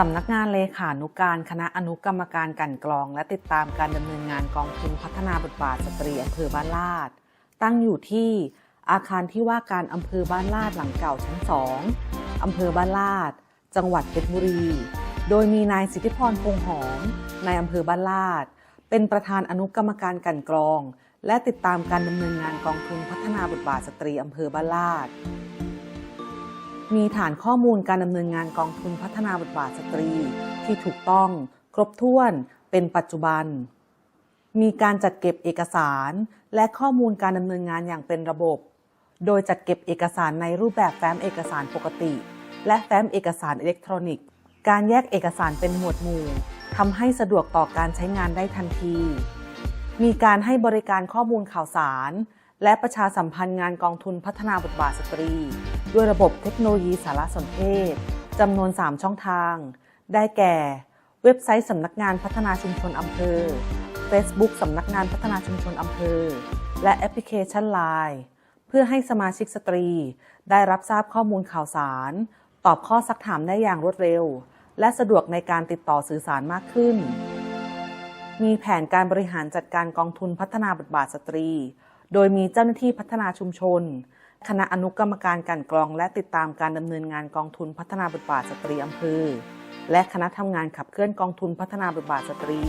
สำนักงานเลขานุการคณะอนุกรรมการกันกรอง และติดตามการดำเนินงานกองทุนพัฒนาบทบาทสตรีอำเภอบ้านลาด ตั้งอยู่ที่อาคารที่ว่าการอำเภอบ้านลาดหลังเก่าชั้นสองอำเภอบ้านลาด จังหวัดเพชรบุรี โดยมีนายสิทธิพรพงหอมนายอำเภอบ้านลาด เป็นประธานอนุกรรมการกันกรอง และติดตามการดำเนินงานกองทุนพัฒนาบทบาทสตรีอำเภอบ้านลาด มีฐานข้อมูลการดำเนินงานกองทุนพัฒนาบทบาทสตรี ที่ถูกต้อง ครบถ้วนเป็นปัจจุบัน มีการจัดเก็บเอกสาร และข้อมูลการดำเนินงานอย่างเป็นระบบ โดยจัดเก็บเอกสารในรูปแบบแฟ้มเอกสารปกติ และแฟ้มเอกสารอิเล็กทรอนิกส์ การแยกเอกสารเป็นหมวดหมู่ทำให้สะดวกต่อการใช้งานได้ทันที มีการให้บริการข้อมูลข่าวสาร และประชาสัมพันธ์งานกองทุนพัฒนาบทบาทสตรี ด้วยระบบเทคโนโลยีสารสนเทศจำนวน 3 ช่องทาง ได้แก่ เว็บไซต์สำนักงานพัฒนาชุมชนอำเภอ Facebook สำนักงานพัฒนาชุมชนอำเภอ และแอปพลิเคชัน Line เพื่อให้สมาชิกสตรี ได้รับทราบข้อมูลข่าวสาร ตอบข้อซักถามได้อย่างรวดเร็ว และสะดวกในการติดต่อสื่อสารมากขึ้น มีแผนการบริหารจัดการกองทุนพัฒนาบทบาทสตรี โดยมีเจ้าหน้าที่พัฒนาชุมชน คณะอนุกรรมการกลันกรองและติดตามการดำเนินงานกองทุนพัฒนาบทบาทสตรีอำเภอ และคณะทำงานขับเคลื่อนกองทุนพัฒนาบทบาทสตรี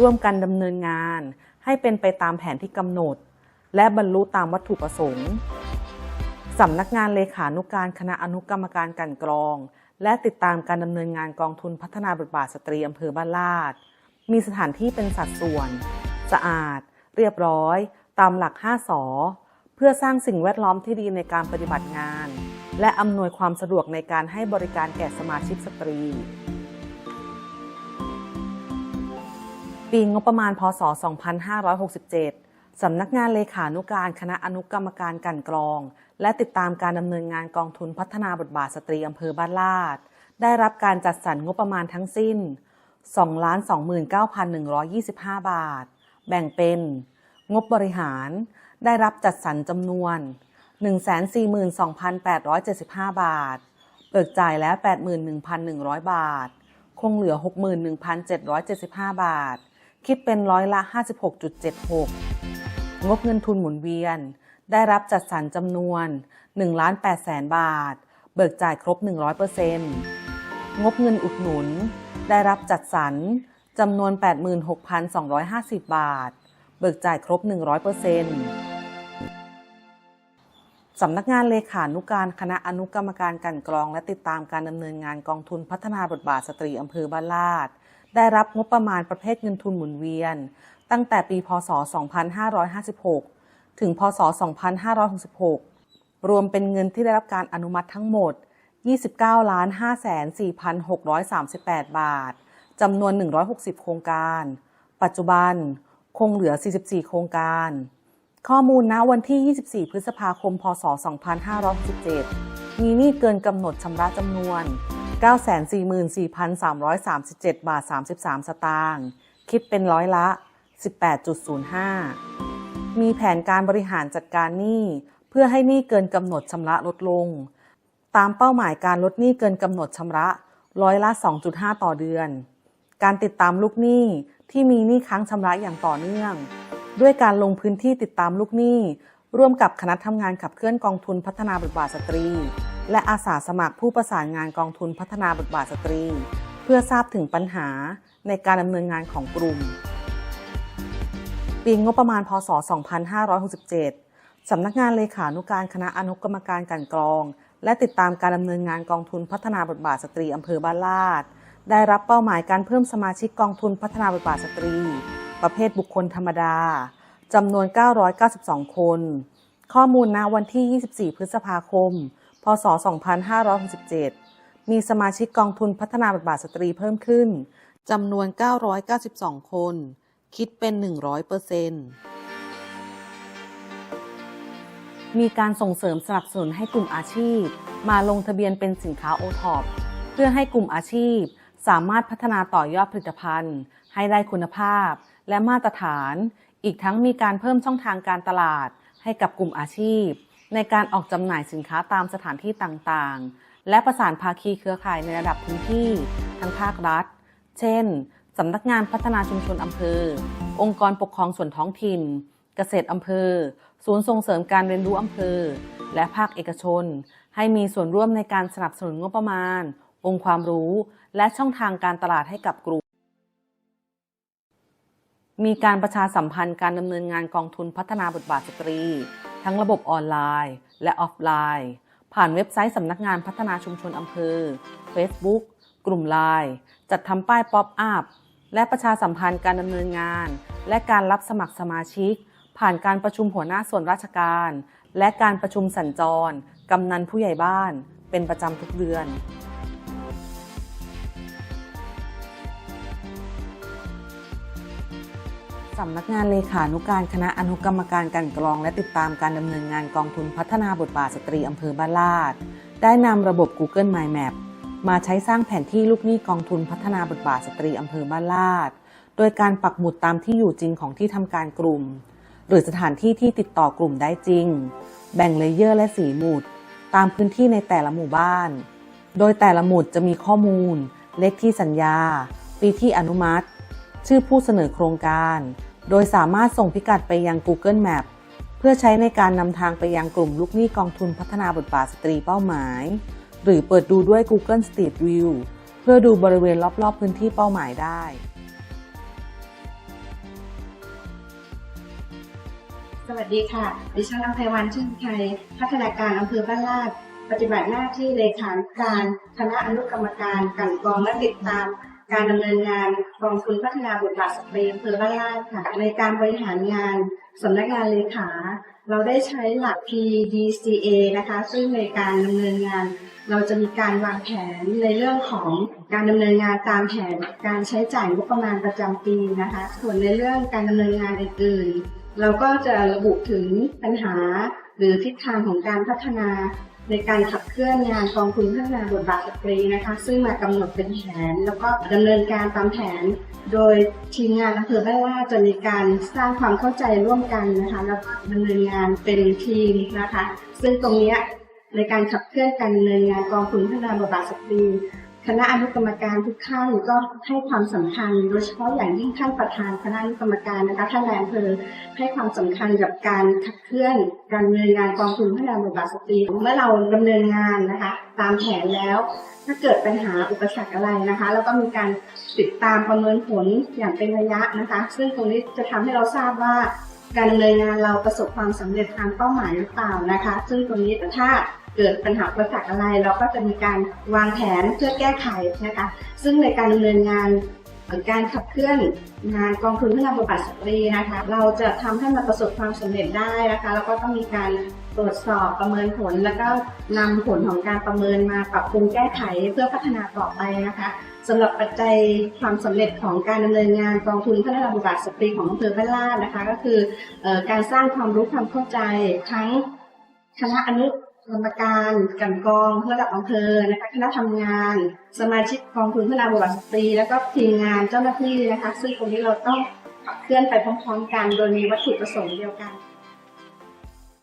ร่วมกันดำเนินงานให้เป็นไปตามแผนที่กำหนด และบรรลุตามวัตถุประสงค์สำนักงานเลขานุการคณะอนุกรรมการกลันกรอง และติดตามการดำเนินงานกองทุนพัฒนาบทบาทสตรีอำเภอบ้านลาด มีสถานที่เป็นสัดส่วน สะอาด เรียบร้อย ตามหลัก 5สอเพื่อสร้างสิ่งแวดล้อมที่ดีในการปฏิบัติงาน และอำนวยความสะดวกในการให้บริการแก่สมาชิกสตรี ปีงบประมาณพศ 2567 สำนักงานเลขานุการคณะอนุกรรมการกันกรอง และติดตามการดำเนินงานกองทุนพัฒนาบทบาทสตรีอำเภอบ้านลาด ได้รับการจัดสรรงบประมาณทั้งสิ้น 229,125 บาท แบ่งเป็น งบบริหาร ได้รับจัดสรรจำนวน 142,875 บาท เบิกจ่ายแล้ว 81,100 บาท คงเหลือ 61,775 บาท คิดเป็นร้อยละ 56.76 งบเงินทุนหมุนเวียน ได้รับจัดสรรจำนวน1 8 0 0 0 0บาท เบิกจ่ายครบ 100%งบเงินอุดหนุน ได้รับจัดสรรจำนวน 86,250 บาท เบิกจ่ายครบ 100%สำนักงานเลขานุการคณะอนุกรรมการกันกรอง และติดตามการดำเนินงานกองทุนพัฒนาบทบาทสตรีอำเภอบ้านลาด ได้รับงบประมาณประเภทเงินทุนหมุนเวียน ตั้งแต่ปี พศ 2556 ถึง พศ 2566 รวมเป็นเงินที่ได้รับการอนุมัติทั้งหมด 29 5 4 6 3 8 บาท จำนวน 160 โครงการ ปัจจุบันคงเหลือ 44 โครงการ ข้อมูลณวันที่ 24 พฤษภาคม พศ 2567 มีหนี้เกินกำหนดชำระจำนวน 944,337 บาท 33 สตางค์ คิดเป็นร้อยละ 18.05 มีแผนการบริหารจัดการหนี้เพื่อให้หนี้เกินกำหนดชำระลดลง ตามเป้าหมายการลดหนี้เกินกำหนดชำระร้อยละ 2.5 ต่อเดือน การติดตามลูกหนี้ที่มีหนี้ค้างชำระอย่างต่อเนื่อง ด้วยการลงพื้นที่ติดตามลูกหนี้ ร่วมกับคณะทำงานขับเคลื่อนกองทุนพัฒนาบทบาทสตรี และอาสาสมัครผู้ประสานงานกองทุนพัฒนาบทบาทสตรี เพื่อทราบถึงปัญหาในการดำเนินงานของกลุ่ม ปีงบประมาณพศ 2567 สำนักงานเลขานุการคณะอนุกรรมการกลันกรอง และติดตามการดำเนินงานกองทุนพัฒนาบทบาทสตรีอำเภอบ้านลาด ได้รับเป้าหมายการเพิ่มสมาชิกกองทุนพัฒนาบทบาทสตรี ประเภทบุคคลธรรมดาจำนวน 992 คน ข้อมูลณวันที่ 24 พฤษภาคม พศ 2567 มีสมาชิกกองทุนพัฒนาบทบาทสตรีเพิ่มขึ้นจำนวน 992 คน คิดเป็น100เปอร์เซ็นต์มีการส่งเสริมสนับสนุนให้กลุ่มอาชีพ มาลงทะเบียนเป็นสินค้าโอท็อปเพื่อให้กลุ่มอาชีพ สามารถพัฒนาต่อยอดผลิตภัณฑ์ ให้ได้คุณภาพ และมาตรฐาน อีกทั้งมีการเพิ่มช่องทางการตลาด ให้กับกลุ่มอาชีพ ในการออกจำหน่ายสินค้าตามสถานที่ต่างๆ และประสานภาคีเครือข่ายในระดับพื้นที่ ทั้งภาครัฐ เช่น สำนักงานพัฒนาชุมชนอำเภอ องค์กรปกครองส่วนท้องถิ่น เกษตรอำเภอ ศูนย์ส่งเสริมการเรียนรู้อำเภอ และภาคเอกชน ให้มีส่วนร่วมในการสนับสนุนงบประมาณ องค์ความรู้ และช่องทางการตลาดให้กับกลุ่ม มีการประชาสัมพันธ์การดำเนินงานกองทุนพัฒนาบทบาทสตรี ทั้งระบบออนไลน์ และออฟไลน์ ผ่านเว็บไซต์สำนักงานพัฒนาชุมชนอำเภอ Facebook กลุ่มไลน์จัดทำป้ายป๊อปอัพ และประชาสัมพันธ์การดำเนินงาน และการรับสมัครสมาชิก ผ่านการประชุมหัวหน้าส่วนราชการ และการประชุมสัญจร กำนันผู้ใหญ่บ้าน เป็นประจำทุกเดือน สำนักงานเลขานุการคณะอนุกรรมการกลันกรอง และติดตามการดำเนินงานกองทุนพัฒนาบทบาทสตรีอำเภอบ้านลาด ได้นำระบบ Google My Map มาใช้สร้างแผนที่ลูกหนี้กองทุนพัฒนาบทบาทสตรีอำเภอบ้านลาด โดยการปักหมุดตามที่อยู่จริงของที่ทำการกลุ่ม หรือสถานที่ที่ติดต่อกลุ่มได้จริง แบ่งเลเยอร์และสีหมุด ตามพื้นที่ในแต่ละหมู่บ้าน โดยแต่ละหมุดจะมีข้อมูล เลขที่สัญญา ปีที่อนุมัติ ชื่อผู้เสนอโครงการ โดยสามารถส่งพิกัดไปยัง Google Map เพื่อใช้ในการนำทางไปยังกลุ่มลูกหนี้กองทุนพัฒนาบทบาทสตรีเป้าหมาย หรือเปิดดูด้วย Google Street View เพื่อดูบริเวณรอบ ๆ พื้นที่เป้าหมายได้สวัสดีค่ะ ดิฉันอภัยวันชื่นไทย พัฒนาการอำเภอบ้านลาด ปฏิบัติหน้าที่เลขานุการคณะอนุกรรมการกลันกรองและติดตาม การดำเนินงานกองทุนพัฒนาบทบาทสตรีอำเภอบ้านลาดค่ะ ในการบริหารงานสำนักงานเลขา เราได้ใช้หลัก PDCA นะคะ ซึ่งในการดำเนินงาน เราจะมีการวางแผนในเรื่องของการดำเนินงานตามแผนการใช้จ่ายงบประมาณประจำปีนะคะ ส่วนในเรื่องการดำเนินงานอื่นๆ เราก็จะระบุถึงปัญหา หรือทิศทางของการพัฒนาในการขับเคลื่อนงานกองทุนพัฒนาบทบาทสตรีนะคะ ซึ่งมากำหนดเป็นแผน แล้วก็ดำเนินการตามแผน โดยทีมงานอำเภอบ้านลาจะมีการสร้างความเข้าใจร่วมกันนะคะแล้วก็ดำเนินงานเป็นทีมนะคะ ซึ่งตรงนี้ ในการขับเคลื่อนการดำเนินงานกองทุนพัฒนาบทบาทสตรีคณะอนุกรรมการทุกท่านก็ให้ความสำคัญ โดยเฉพาะอย่างยิ่งท่านประธานคณะอนุกรรมการนะคะท่านนายอำเภอให้ความสำคัญกับการขับเคลื่อนการดำเนินงานกองทุนพัฒนาบทบาทสตรีเมื่อเราดำเนินงานนะคะตามแผนแล้ว ถ้าเกิดปัญหาอุปสรรคอะไรนะคะ แล้วก็มีการติดตามประเมินผลอย่างเป็นระยะนะคะ ซึ่งตรงนี้จะทำให้เราทราบว่าการดำเนินงานเราประสบความสำเร็จตามเป้าหมายหรือเปล่านะคะ ซึ่งตรงนี้ถ้า เกิดปัญหาอุปสรรคอะไร เราก็จะมีการวางแผนเพื่อแก้ไขนะคะซึ่งในการดำเนินงานการขับเคลื่อนงานกองทุนพัฒนาบทบาทสตรีนะคะ เราจะทำให้มันประสบความสำเร็จได้นะคะ แล้วก็ต้องมีการตรวจสอบประเมินผล แล้วก็นำผลของการประเมินมาปรับปรุงแก้ไขเพื่อพัฒนาต่อไปนะคะสำหรับปัจจัยความสำเร็จของการดำเนินงานกองทุนพัฒนาบทบาทสตรีของอำเภอบ้านลาดนะคะ ก็คือออการสร้างความรู้ความเข้าใจทั้งคณะอนุ กรรมการกันกองระดับอำเภอนะคะคณะทำงาน สมาชิกกองทุนพัฒนาบทบาทสตรี แล้วก็ทีมงานเจ้าหน้าที่นะคะ ซึ่งตรงนี้เราต้องขับเคลื่อนไปพร้อมๆกัน โดยมีวัตถุประสงค์เดียวกัน